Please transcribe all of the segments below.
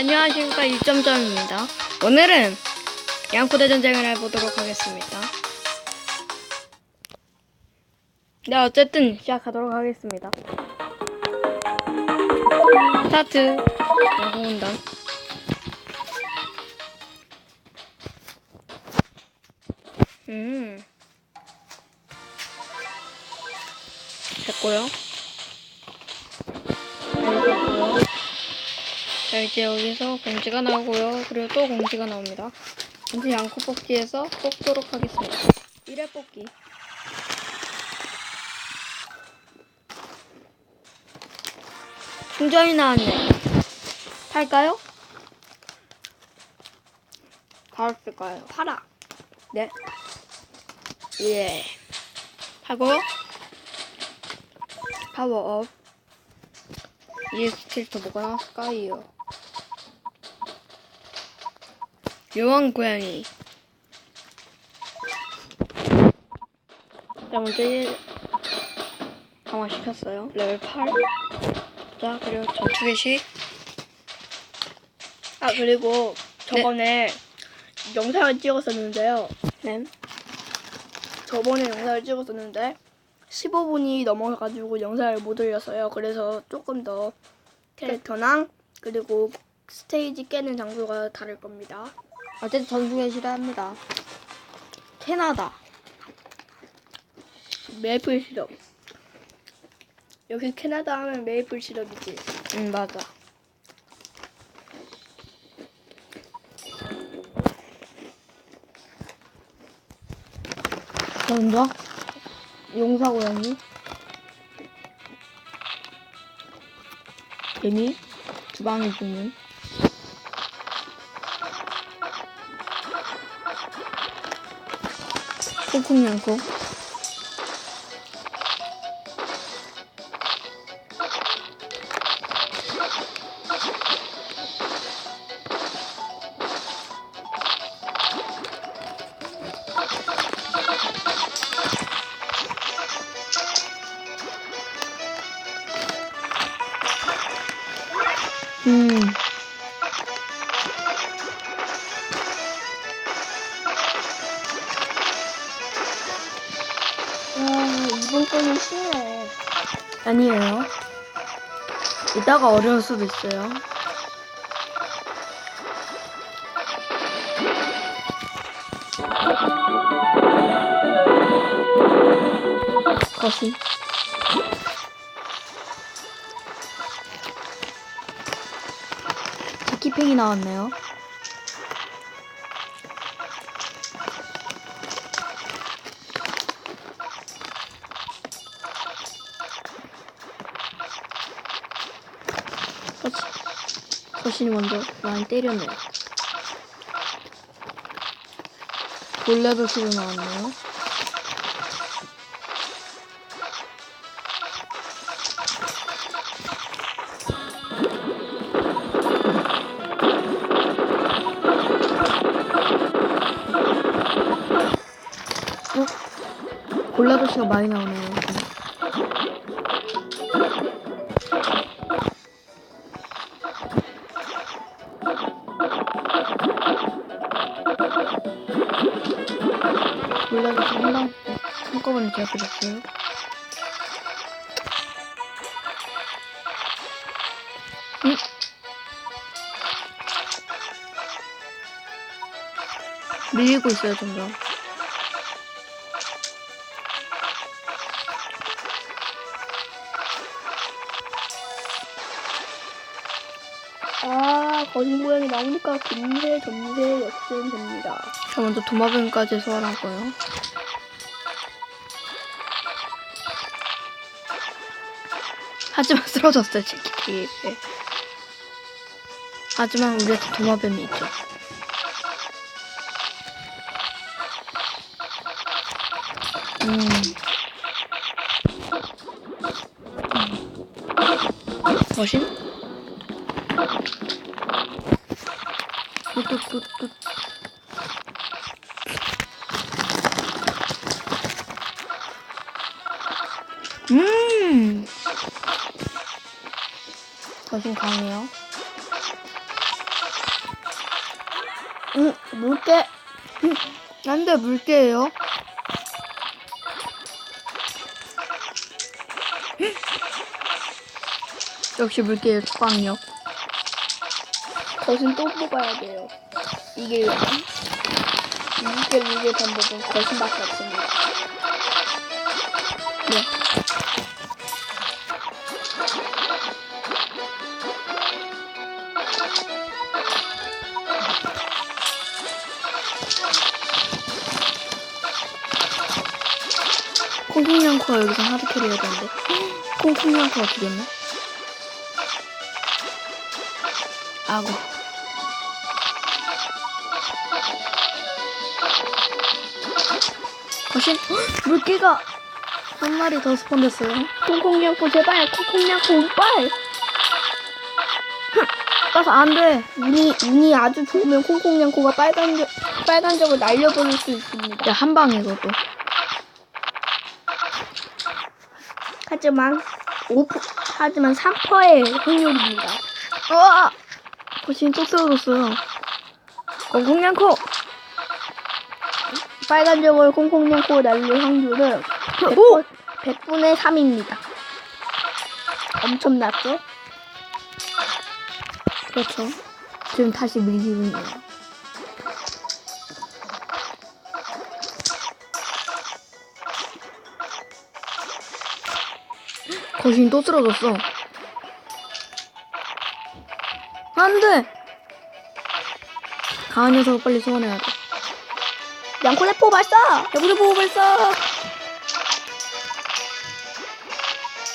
안녕하십니까 유점점입니다. 오늘은 양코대 전쟁을 해보도록 하겠습니다. 네, 어쨌든 시작하도록 하겠습니다. 스타트. 양공운단. 음. 됐고요. 이제 여기서 공지가 나오고요. 그리고 또 공지가 나옵니다. 이제 양코 뽑기에서 뽑도록 하겠습니다. 1회 뽑기. 충전이 나왔네. 팔까요? 팔을까요? 팔아. 네. 예. 하고 파워업. 이 스킬도 뭐가 나왔을까요? 요한 고양이. 자, 먼저 1 강화시켰어요. 레벨 8. 자, 그리고 전투 개시. 아 그리고 저번에 영상을 찍었었는데요. 네. 저번에 영상을 찍었었는데 15분이 넘어가지고 영상을 못 올렸어요. 그래서 조금 더 캐릭터랑 그리고 스테이지 깨는 장소가 다를 겁니다. 어쨌든 전투 개시를 합니다. 캐나다. 메이플 시럽. 여기 캐나다 하면 메이플 시럽이지. 응, 맞아. 먼저 용사 고양이? 개미 주방에 주는 콩콩냥콩 음. 와 이번 거는 쉬워. 아니에요. 이따가 어려울 수도 있어요. 거신 자키팽이 나왔네요. 거신 거신이 먼저 많이 때렸네요. 볼레도시로 나왔네요 어? 골라도시가 많이 나오네요. 골라도시 한방 한꺼번에 지어드렸어요. 음? 밀리고 있어요, 점점. 아 거진 모양이 나오니까 금세 점세 역전 됩니다. 자, 먼저 도마뱀까지 소환하고요. 하지만 쓰러졌어요, 제키키. 네. 하지만 우리한테 도마뱀이 있죠. 음. 머신? 뚜뚜뚜뚜. 음. 거신 강해요. 응, 물개. 안돼 물개예요. 역시 물개의 빵이요. 거신 또 뽑아야 돼요. 이기려면. 물개를 이길 방법은 거신밖에 없습니다. 네. 콩콩냥코가 여기서 하드캐리 해야 되는데 콩콩냥코가 죽였네 아고 거신 헉, 물개가 한 마리 더 스폰됐어요 콩콩냥코 제발, 콩콩냥코 운빨! 따서 안 돼 운이, 운이 아주 좋으면 콩콩냥코가 빨간, 점- 빨간 점을 날려버릴 수 있습니다. 야 한 방에 이것도 하지만 5% 하지만 3%의 확률입니다. 우와 거신 또 쓰러졌어요 콩콩냥코 빨간 점을 콩콩냥코 날릴 확률은 오! 100, 분의 3입니다. 엄청났죠? 그렇죠 지금 다시 밀리고 있네요 거신 또 쓰러졌어 안 돼 강한 녀석을 빨리 소환해야 돼 양코대포 발사! 보고 발사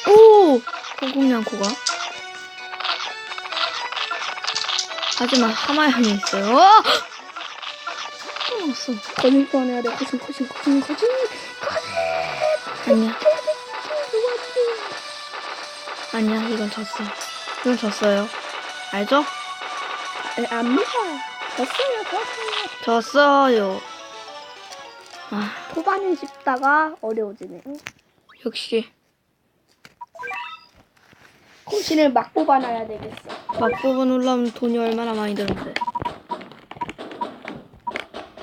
오 콩콩냥코가 하지만 하마형이 있어요 어! 먹었어 거짓 소환해야 돼. 거짓, 거짓, 거짓, 거짓. 아니야 아니야 이건 졌어 이건 졌어요 알죠? 에, 압니다. 졌어요, 졌어요. 졌어요 아 초반은 쉽다가 어려워지네요. 역시 거신을 막 뽑아놔야 되겠어. 막 뽑아 놓으려면 돈이 얼마나 많이 드는데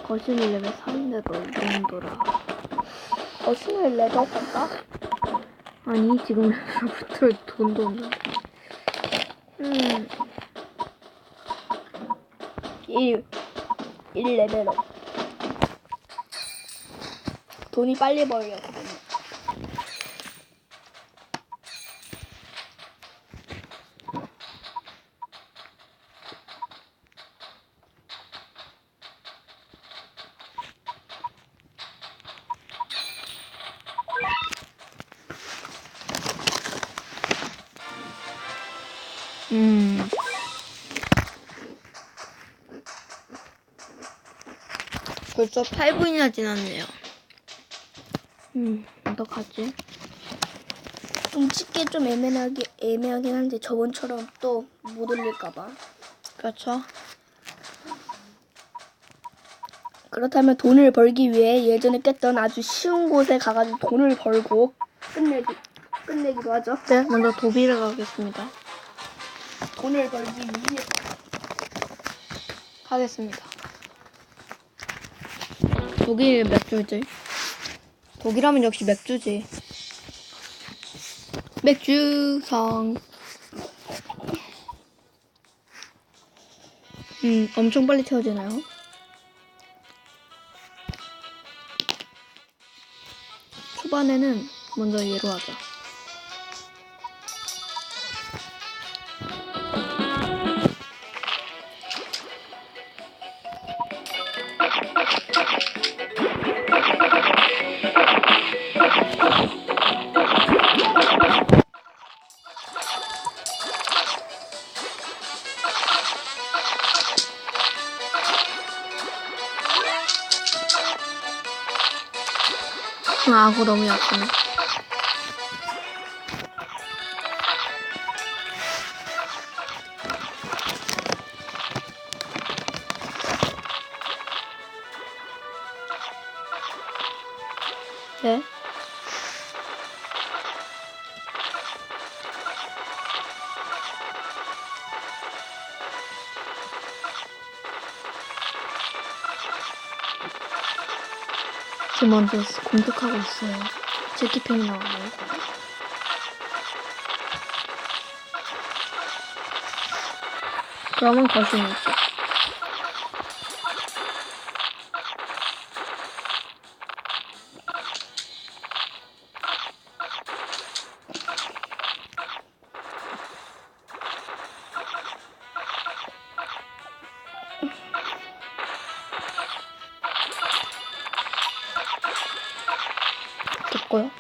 거신이 레벨 3인데도 이 정도라 거신을 레벨 볼까? 아니 지금 레벨부터 돈도 없는 음. 1. 1 레벨업. 돈이 빨리 벌려거든요. 음. 벌써 8분이나 지났네요. 음, 어떡하지? 좀 찍기 좀 애매하게, 애매하긴 한데 저번처럼 또 못 올릴까봐. 그렇죠. 그렇다면 돈을 벌기 위해 예전에 깼던 아주 쉬운 곳에 가가지고 돈을 벌고 끝내기, 끝내기도 하죠. 네, 먼저 도비를 가겠습니다. 돈을 벌기 위해. 하겠습니다. 독일 맥주지. 독일하면 역시 맥주지. 맥주성. 음, 엄청 빨리 채워지나요? 초반에는 먼저 얘로 하자. 아, 그거 너무 약하 지금 먼저 공격하고 있어요. 제키팽이 나와요. 그러면 있죠. 됐고요.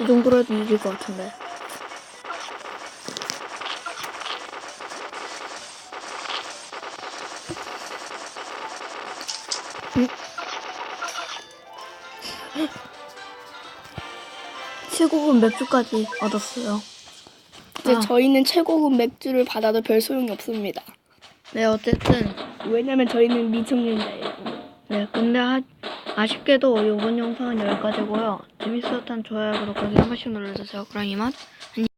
이 정도로 해도 이길 것 같은데. 응? 7고급 맥주까지 얻었어요. 이제 아. 저희는 최고급 맥주를 받아도 별 소용이 없습니다. 네, 어쨌든 왜냐면 저희는 미성년자예요. 네, 근데 하, 아쉽게도 이번 영상은 여기까지고요. 재밌었다면 좋아요, 구독하기 한 번씩 눌러주세요. 그럼 이만 안녕.